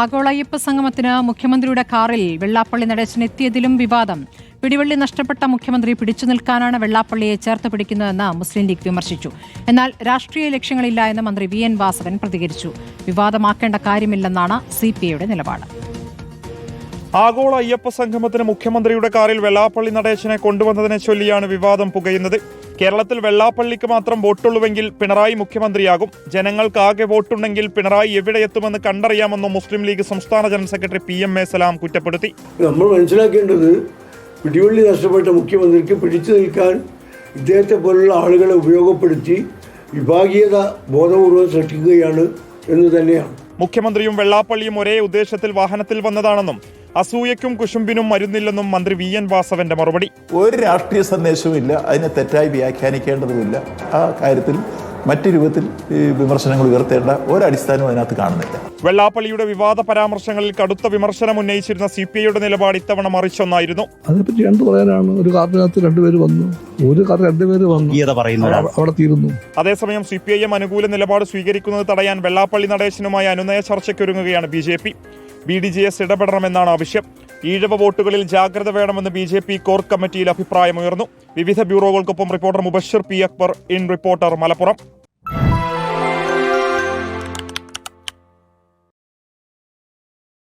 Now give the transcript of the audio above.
ആഗോള അയ്യപ്പ സംഗമത്തിന് മുഖ്യമന്ത്രിയുടെ കാറിൽ വെള്ളാപ്പള്ളി നടേശൻ എത്തിയതിലും വിവാദം. പിടിവള്ളി നഷ്ടപ്പെട്ട മുഖ്യമന്ത്രി പിടിച്ചു നിൽക്കാനാണ് വെള്ളാപ്പള്ളിയെ ചേർത്ത് പിടിക്കുന്നതെന്ന് മുസ്ലിം ലീഗ് വിമർശിച്ചു. എന്നാൽ രാഷ്ട്രീയ ലക്ഷ്യങ്ങളില്ല എന്ന് മന്ത്രി വി. എൻ. വാസവൻ പ്രതികരിച്ചു. വിവാദമാക്കേണ്ട കാര്യമില്ലെന്നാണ് സി. പി. ഐയുടെ നിലപാട്. ആഗോള അയ്യപ്പ സംഗമത്തിന് മുഖ്യമന്ത്രിയുടെ കാറിൽ വെള്ളാപ്പള്ളി നടേശനെ കൊണ്ടുവന്നതിനെ ചൊല്ലിയാണ് വിവാദം പുകയുന്നത്. കേരളത്തിൽ വെള്ളാപ്പള്ളിക്ക് മാത്രം വോട്ടുള്ളുവെങ്കിൽ പിണറായി മുഖ്യമന്ത്രിയാകും. ജനങ്ങൾക്കാകെ വോട്ടുണ്ടെങ്കിൽ പിണറായി എവിടെ എത്തുമെന്ന് കണ്ടറിയാമെന്ന് മുസ്ലിം ലീഗ് സംസ്ഥാന general secretary P M A Salam കുറ്റപ്പെടുത്തി. നമ്മൾ മനസ്സിലാക്കേണ്ടത് പിടിവള്ളി നഷ്ടപ്പെട്ട മുഖ്യമന്ത്രിക്ക് പിടിച്ചു നിൽക്കാൻ ഇദ്ദേഹത്തെ പോലുള്ള ആളുകളെ ഉപയോഗപ്പെടുത്തി വിഭാഗീയത ബോധപൂർവം സൃഷ്ടിക്കുകയാണ് എന്ന് തന്നെയാണ്. മുഖ്യമന്ത്രിയും വെള്ളാപ്പള്ളിയും ഒരേ ഉദ്ദേശത്തിൽ വാഹനത്തിൽ വന്നതാണെന്നും അസൂയയ്ക്കും കുശുംബിനും മരുന്നില്ലെന്നും മന്ത്രി വി എൻ വാസവന്റെ മറുപടി. ഒരു രാഷ്ട്രീയ സന്ദേശവും ഇല്ല അതിനെ തെറ്റായി വ്യാഖ്യാനിക്കേണ്ടതുമില്ല. ആ കാര്യത്തിൽ മറ്റു രൂപത്തിൽ വിമർശനങ്ങൾ ഉയർത്തേണ്ട ഒരടിസ്ഥാനവും അതിനകത്ത് കാണുന്നില്ല. വെള്ളാപ്പള്ളിയുടെ വിവാദ പരാമർശങ്ങളിൽ കടുത്ത വിമർശനം ഉന്നയിച്ചിരുന്ന സി പി ഐയുടെ നിലപാട് ഇത്തവണ മറിച്ചൊന്നായിരുന്നു. അതിനെപ്പറ്റി എന്ത് പറയാനാണ്. ഒരു കാറിനകത്ത് രണ്ടുപേര് വന്നു. ഒരു കാർ രണ്ടുപേര് വന്നു. അവിടെ തീരുന്നു. അതേസമയം സി പി ഐ എം അനുകൂല നിലപാട് സ്വീകരിക്കുന്നത് തടയാൻ വെള്ളാപ്പള്ളി നടേശനുമായി അനുനയ ചർച്ചയ്ക്കൊരുങ്ങുകയാണ് B J P. B D J S ഇടപെടണമെന്നാണ് ആവശ്യം. ഈഴവ വോട്ടുകളിൽ ജാഗ്രത വേണമെന്ന് ബി ജെ പി കോർ കമ്മിറ്റിയിൽ അഭിപ്രായമുയർന്നു. വിവിധ ബ്യൂറോകൾക്കൊപ്പം reporter Mubashir P Akbar in reporter Malappuram.